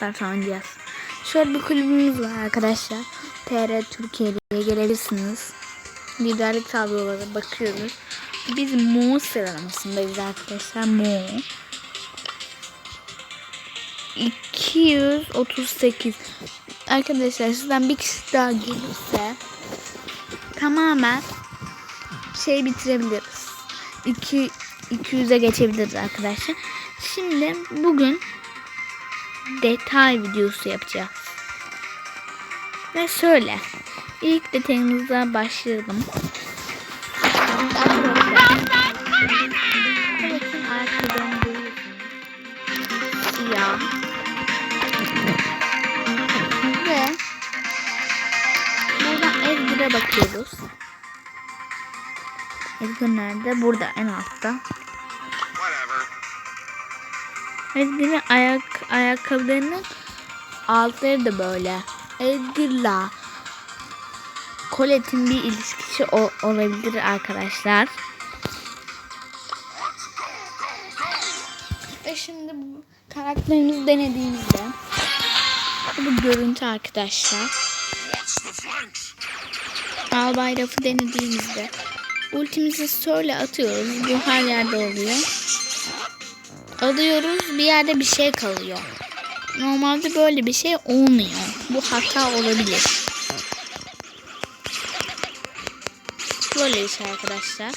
Barça oynayacağız. Şöyle bir kulübümüz var arkadaşlar. TR Türkiye'ye gelebilirsiniz. Liderlik tabloları bakıyoruz. Biz Mo sıralamasındayız arkadaşlar. Mo. 238 Arkadaşlar sizden bir kişi daha gelirse tamamen şey bitirebiliriz. 2 200'e geçebiliriz arkadaşlar. Şimdi bugün detay videosu yapacağız. Ve şöyle. ilk detayımıza başlayalım. Siyah. Ve buradan Edgar'a bakıyoruz. Edgar nerede? Burada en altta. Edgar'ın ayak ayakkabılarının altları da böyle. Edgar'la Colette'in bir ilişkisi o- olabilir arkadaşlar. Ve şimdi karakterimizi denediğimizde bu görüntü arkadaşlar. Albay rafı denediğimizde ultimizi şöyle atıyoruz. Bu her yerde oluyor. Alıyoruz bir yerde bir şey kalıyor. Normalde böyle bir şey olmuyor. Bu hata olabilir. Böyle bir şey arkadaşlar.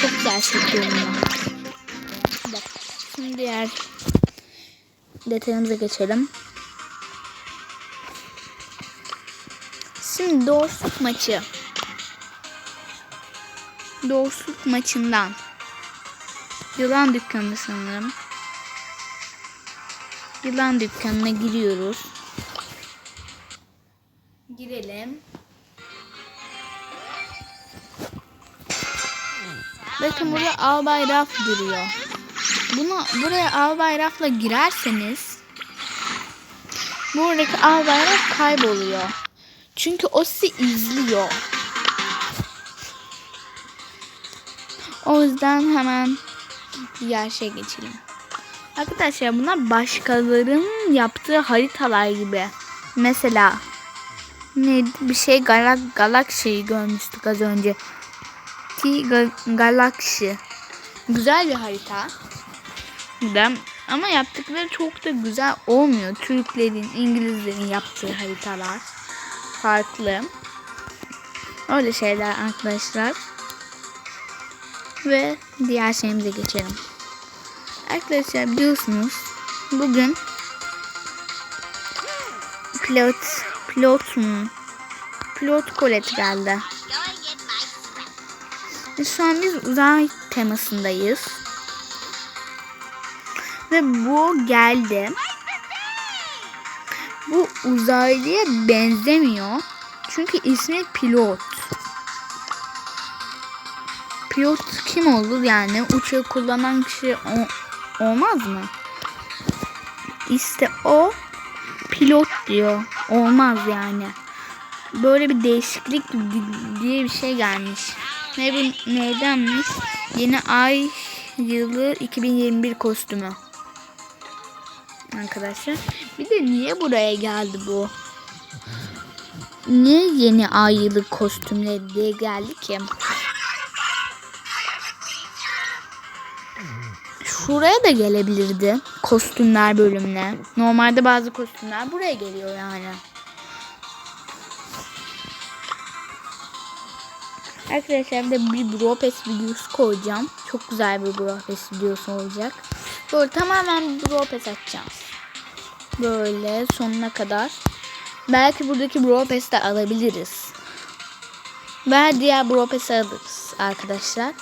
Çok güzel çekiyorum ben. Bak, Şimdi diğer detayımıza geçelim. Şimdi doğruluk maçı. Doğruluk maçından. Yılan dükkanı sanırım. Yılan dükkanına giriyoruz. Girelim. Bakın burada albay raf duruyor. Bunu buraya albay rafla girerseniz buradaki albay raf kayboluyor. Çünkü o sizi izliyor. O yüzden hemen diğer şey geçelim. Arkadaşlar bunlar başkalarının yaptığı haritalar gibi. Mesela ne bir şey galak galaksiyi görmüştük az önce. T Ga- Galaxy. Güzel bir harita. Güzel. Ama yaptıkları çok da güzel olmuyor. Türklerin, İngilizlerin yaptığı haritalar farklı. Öyle şeyler arkadaşlar. Ve diğer şeyimize geçelim. Arkadaşlar biliyorsunuz bugün pilot pilot mu? Pilot kolet geldi. Şu an biz uzay temasındayız. Ve bu geldi. Bu uzaylıya benzemiyor. Çünkü ismi pilot. Pilot kim olur yani? Uçağı kullanan kişi o, olmaz mı? İşte o pilot diyor. Olmaz yani. Böyle bir değişiklik di- diye bir şey gelmiş. Ne bu neydenmiş? Yeni ay yılı 2021 kostümü. Arkadaşlar. Bir de niye buraya geldi bu? Niye yeni ay yılı kostümleri diye geldi ki? Şuraya da gelebilirdi. Kostümler bölümüne. Normalde bazı kostümler buraya geliyor yani. Arkadaşlar de bir Bro Pass videosu koyacağım. Çok güzel bir Bro Pass videosu olacak. Böyle tamamen Bro Pass açacağım. Böyle sonuna kadar. Belki buradaki Bro Pass'i de alabiliriz. Ve diğer Bro Pass'i alırız arkadaşlar.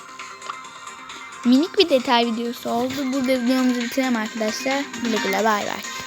Minik bir detay videosu oldu. Burada videomuzu bitirelim arkadaşlar. Güle güle bay bay.